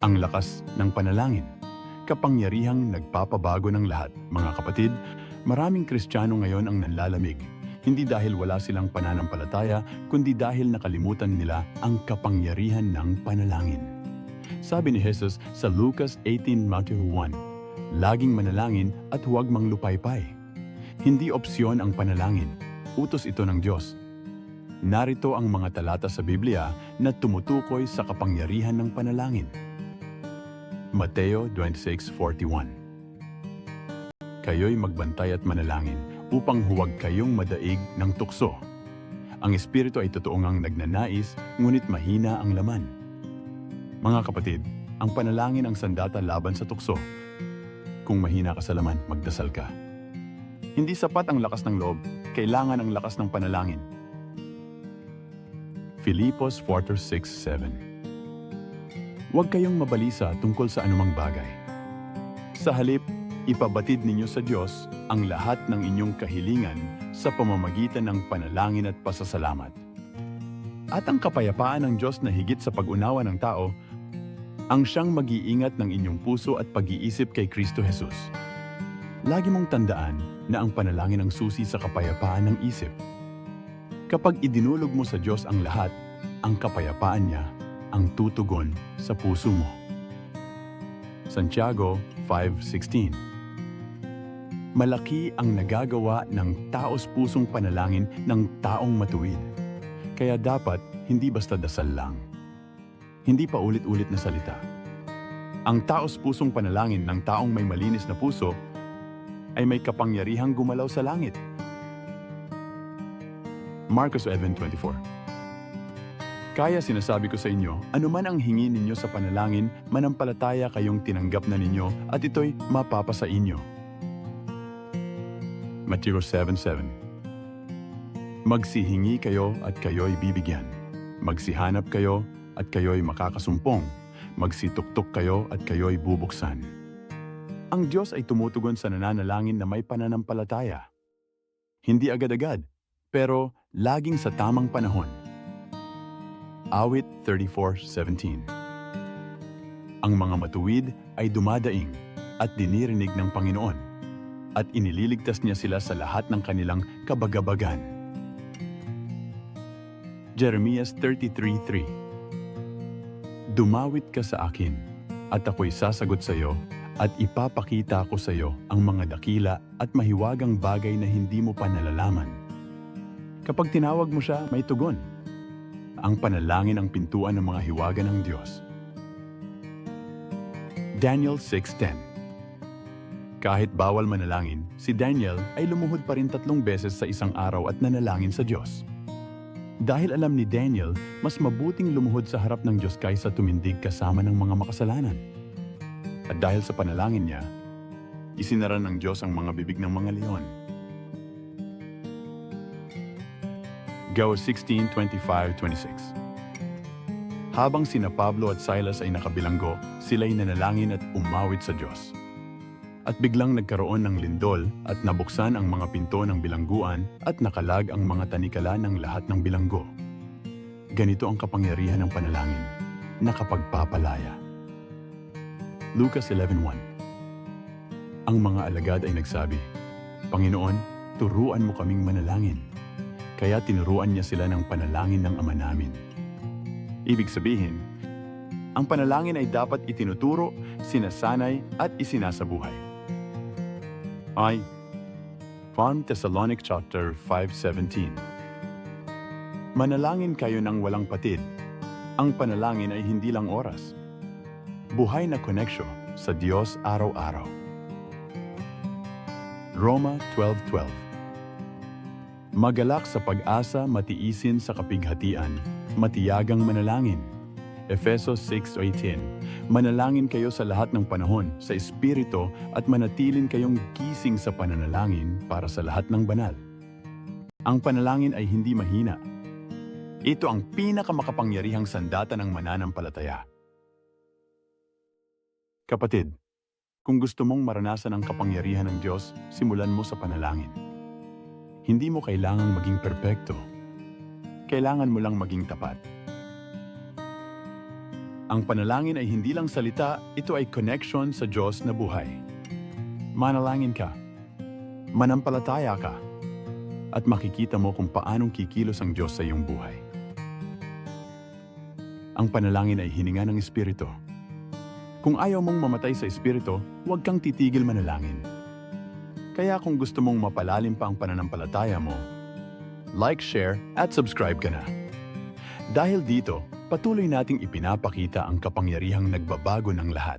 Ang lakas ng panalangin. Kapangyarihang nagpapabago ng lahat. Mga kapatid, maraming Kristiyano ngayon ang nanlalamig. Hindi dahil wala silang pananampalataya, kundi dahil nakalimutan nila ang kapangyarihan ng panalangin. Sabi ni Jesus sa Lucas 18, Matthew 1, Laging manalangin at huwag manglupaypay. Hindi opsyon ang panalangin. Utos ito ng Diyos. Narito ang mga talata sa Biblia na tumutukoy sa kapangyarihan ng panalangin. Mateo 26.41 Kayo'y magbantay at manalangin upang huwag kayong madaig ng tukso. Ang Espiritu ay totoo ngang nagnanais, ngunit mahina ang laman. Mga kapatid, ang panalangin ang sandata laban sa tukso. Kung mahina ka sa laman, magdasal ka. Hindi sapat ang lakas ng loob, kailangan ang lakas ng panalangin. Filipos 4.6.7 Huwag kayong mabalisa tungkol sa anumang bagay. Sa halip, ipabatid ninyo sa Diyos ang lahat ng inyong kahilingan sa pamamagitan ng panalangin at pasasalamat. At ang kapayapaan ng Diyos na higit sa pag-unawa ng tao, ang siyang mag-iingat ng inyong puso at pag-iisip kay Kristo Jesus. Lagi mong tandaan na ang panalangin ang susi sa kapayapaan ng isip. Kapag idinulog mo sa Diyos ang lahat, ang kapayapaan niya ang tutugon sa puso mo. Santiago 5.16 Malaki ang nagagawa ng taos-pusong panalangin ng taong matuwid. Kaya dapat hindi basta dasal lang. Hindi pa ulit-ulit na salita. Ang taos-pusong panalangin ng taong may malinis na puso ay may kapangyarihang gumalaw sa langit. Marcos 11.24 Kaya sinasabi ko sa inyo, anuman ang hingi ninyo sa panalangin, manampalataya kayong tinanggap na ninyo at ito'y mapapasa inyo. Matthew 7.7 Magsihingi kayo at kayo'y bibigyan. Magsihanap kayo at kayo'y makakasumpong. Magsituktok kayo at kayo'y bubuksan. Ang Diyos ay tumutugon sa nananalangin na may pananampalataya. Hindi agad-agad, pero laging sa tamang panahon. Awit 34.17 Ang mga matuwid ay dumadaing at dinirinig ng Panginoon at inililigtas niya sila sa lahat ng kanilang kabagabagan. Jeremias 33.3 Dumawit ka sa akin, at ako'y sasagot sa iyo, at ipapakita ko sa iyo ang mga dakila at mahiwagang bagay na hindi mo pa nalalaman. Kapag tinawag mo siya, may tugon. Ang panalangin ang pintuan ng mga hiwaga ng Diyos. Daniel 6.10 Kahit bawal manalangin, si Daniel ay lumuhod pa rin tatlong beses sa isang araw at nanalangin sa Diyos. Dahil alam ni Daniel, mas mabuting lumuhod sa harap ng Diyos kaysa tumindig kasama ng mga makasalanan. At dahil sa panalangin niya, isinara ng Diyos ang mga bibig ng mga leon. Go 16:25-26 Habang sina Pablo at Silas ay nakabilanggo, sila'y nanalangin at umawit sa Diyos. At biglang nagkaroon ng lindol at nabuksan ang mga pinto ng bilangguan at nakalag ang mga tanikala ng lahat ng bilanggo. Ganito ang kapangyarihan ng panalangin, nakapagpapalaya. Lucas 11.1 Ang mga alagad ay nagsabi, Panginoon, turuan mo kaming manalangin. Kaya tinuruan niya sila ng panalangin ng Ama namin. Ibig sabihin, ang panalangin ay dapat itinuturo, sinasanay at isinasabuhay. Ay, 1 Thessalonic chapter 5:17 Manalangin kayo ng walang patid. Ang panalangin ay hindi lang oras. Buhay na koneksyo sa Diyos araw-araw. Roma 12.12 Magalak sa pag-asa, matiisin sa kapighatian, matiyagang manalangin. Efesos 6.18 Manalangin kayo sa lahat ng panahon, sa Espiritu, at manatilin kayong gising sa pananalangin para sa lahat ng banal. Ang panalangin ay hindi mahina. Ito ang pinakamakapangyarihang sandata ng mananampalataya. Kapatid, kung gusto mong maranasan ang kapangyarihan ng Diyos, simulan mo sa panalangin. Hindi mo kailangang maging perpekto. Kailangan mo lang maging tapat. Ang panalangin ay hindi lang salita, ito ay connection sa Diyos na buhay. Manalangin ka. Manampalataya ka. At makikita mo kung paanong kikilos ang Diyos sa iyong buhay. Ang panalangin ay hininga ng Espiritu. Kung ayaw mong mamatay sa Espiritu, huwag kang titigil manalangin. Kaya kung gusto mong mapalalim pa ang pananampalataya mo, like, share, at subscribe ka na. Dahil dito, patuloy nating ipinapakita ang kapangyarihang nagbabago ng lahat.